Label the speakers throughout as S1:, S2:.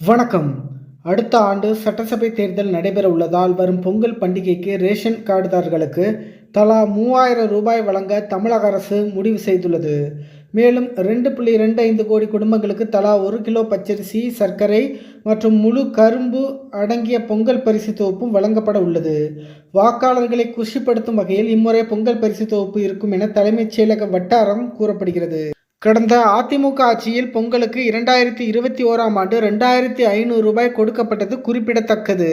S1: வணக்கம். அடுத்த ஆண்டு சட்டசபை தேர்தல் நடைபெற உள்ளதால் வரும் பொங்கல் பண்டிகைக்கு ரேஷன் கார்டுதாரர்களுக்கு தலா மூவாயிரம் ரூபாய் வழங்க தமிழக அரசு முடிவு செய்துள்ளது. மேலும் ரெண்டு புள்ளி ரெண்டு ஐந்து கோடி குடும்பங்களுக்கு தலா ஒரு கிலோ பச்சரிசி சர்க்கரை மற்றும் முழு கரும்பு அடங்கிய பொங்கல் பரிசு தொகுப்பும் வழங்கப்பட உள்ளது. வாக்காளர்களை குஷிப்படுத்தும் வகையில் இம்முறை பொங்கல் பரிசு தொகுப்பு இருக்கும் என தலைமைச் செயலக வட்டாரம் கூறப்படுகிறது. கடந்த அதிமுக ஆட்சியில் பொங்கலுக்கு இரண்டாயிரத்தி இருபத்தி ஓராம் ஆண்டு ரெண்டாயிரத்தி ஐநூறு ரூபாய் கொடுக்கப்பட்டது குறிப்பிடத்தக்கது.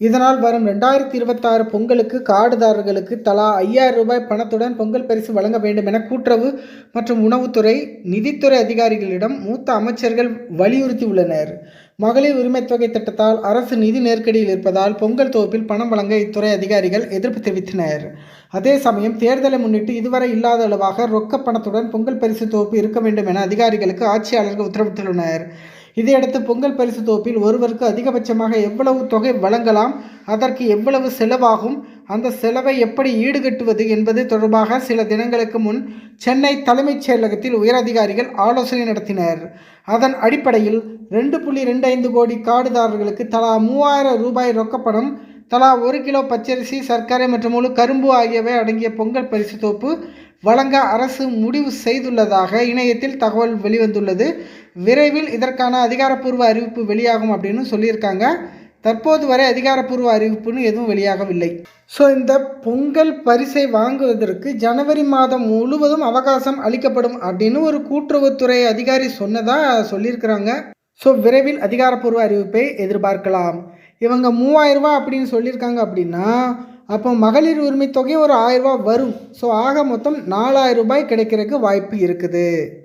S1: இதனால் வரும் ரெண்டாயிரத்தி இருபத்தாறு பொங்கலுக்கு கார்டுதாரர்களுக்கு தலா ஐயாயிரம் ரூபாய் பணத்துடன் பொங்கல் பரிசு வழங்க வேண்டும் என கூட்டுறவு மற்றும் உணவுத்துறை நிதித்துறை அதிகாரிகளிடம் மூத்த அமைச்சர்கள் வலியுறுத்தியுள்ளனர். மகளிர் உரிமை தொகை திட்டத்தால் அரசு நிதி நெருக்கடியில் இருப்பதால் பொங்கல் தொகுப்பில் பணம் வழங்க இத்துறை அதிகாரிகள் எதிர்ப்பு தெரிவித்தனர். அதே சமயம் தேர்தலை முன்னிட்டு இதுவரை இல்லாத அளவாக ரொக்க பணத்துடன் பொங்கல் பரிசு தொகுப்பு இருக்க வேண்டும் என அதிகாரிகளுக்கு ஆட்சியாளர்கள் உத்தரவிட்டுள்ளனர். இதையடுத்து பொங்கல் பரிசு தொகுப்பில் ஒருவருக்கு அதிகபட்சமாக எவ்வளவு தொகை வழங்கலாம்? அதற்கு எவ்வளவு செலவாகும்? அந்த செலவை எப்படி ஈடுகட்டுவது என்பது தொடர்பாக சில தினங்களுக்கு முன் சென்னை தலைமைச் செயலகத்தில் உயரதிகாரிகள் ஆலோசனை நடத்தினர். அதன் அடிப்படையில் ரெண்டு புள்ளி ரெண்டு ஐந்து கோடி காடுதாரர்களுக்கு தலா மூவாயிரம் ரூபாய் ரொக்கப்பணம் தலா ஒரு கிலோ பச்சரிசி சர்க்கரை மற்றும் முழு கரும்பு ஆகியவை அடங்கிய பொங்கல் பரிசு தொகுப்பு வழங்க அரசு முடிவு செய்துள்ளதாக இணையத்தில் தகவல் வெளிவந்துள்ளது. விரைவில் இதற்கான அதிகாரப்பூர்வ அறிவிப்பு வெளியாகும் அப்படின்னு சொல்லியிருக்காங்க. தற்போது வரை அதிகாரப்பூர்வ அறிவிப்புன்னு எதுவும் வெளியாகவில்லை. ஸோ இந்த பொங்கல் பரிசை வாங்குவதற்கு ஜனவரி மாதம் முழுவதும் அவகாசம் அளிக்கப்படும் அப்படின்னு ஒரு கூட்டுறவுத்துறை அதிகாரி சொன்னதாக சொல்லியிருக்கிறாங்க. ஸோ விரைவில் அதிகாரப்பூர்வ அறிவிப்பை எதிர்பார்க்கலாம். இவங்க மூவாயிரம் அப்படின்னு சொல்லியிருக்காங்க அப்படின்னா அப்போ மகளிர் உரிமை தொகை ஒரு ஆயிரம் ரூபாய் வரும். ஸோ ஆக மொத்தம் நாலாயிரம் ரூபாய் கிடைக்கிறதுக்கு வாய்ப்பு இருக்குது.